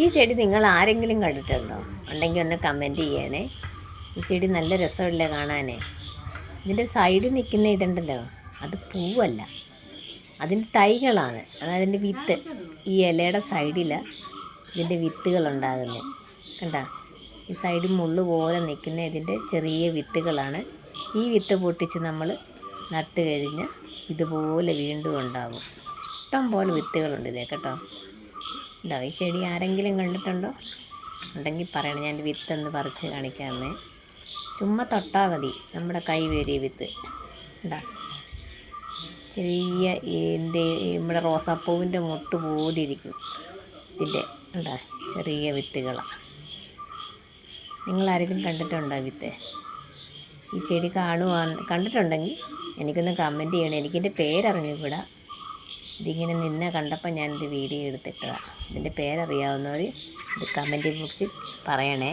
ഈ ചെടി നിങ്ങൾ ആരെങ്കിലും കണ്ടിട്ടുണ്ടോ? ഉണ്ടെങ്കിൽ ഒന്ന് കമന്റ് ചെയ്യണേ. ഈ ചെടി നല്ല രസമല്ലേ കാണാനേ. ഇതിന്റെ സൈഡിൽ നിൽക്കുന്ന ഇതുണ്ടല്ലോ. അത് പൂവല്ല. അതിന്റെ തൈകളാണ്. അതായത് അതിന്റെ വിത്ത്. ഈ ഇലയുടെ സൈഡിൽ ഇതിന്റെ വിത്തുകൾ ഉണ്ടാകുന്നത് കണ്ട? ഈ സൈഡിൽ മുള്ളു പോലെ നിൽക്കുന്ന ഇതിന്റെ ചെറിയ വിത്തുകളാണ്. ഈ വിത്ത് പൊട്ടിച്ച് നമ്മൾ നട്ട് കഴിഞ്ഞ് ഇതുപോലെ വീണ്ടും ഉണ്ടാകും. ഇഷ്ടം പോലെ വിത്തുകളുണ്ട് ഇതേ കേട്ടോ. ഉണ്ടോ? ഈ ചെടി ആരെങ്കിലും കണ്ടിട്ടുണ്ടോ? ഉണ്ടെങ്കിൽ പറയണം. ഞാൻ വിത്തൊന്ന് പറിച്ച് കാണിക്കാമേ. ചുമ്മാ തൊട്ടാൽ മതി. നമ്മുടെ കൈ വേരിയ വിത്ത്. ഉണ്ടാ ചെറിയ ഇതിന്റെ നമ്മുടെ റോസാപ്പൂവിന്റെ മുട്ട് പോലെ ഇരിക്കും ഇതിന്റെ ഉണ്ടാ ചെറിയ വിത്തുകളാണ് നിങ്ങളാരെങ്കിലും കണ്ടിട്ടുണ്ടോ വിത്ത്? ഈ ചെടി കാണുവാൻ കണ്ടിട്ടുണ്ടെങ്കിൽ എനിക്കൊന്ന് കമന്റ് ചെയ്യണം. എനിക്കിന്റെ പേരറിഞ്ഞൂടാ ഇതിങ്ങനെ നിന്നെ കണ്ടപ്പോൾ ഞാനൊരു വീഡിയോ എടുത്തിട്ടതാണ് ഇതിന്റെ പേരറിയാവുന്നവർ ഇത് കമന്റ് ബോക്സിൽ പറയണേ.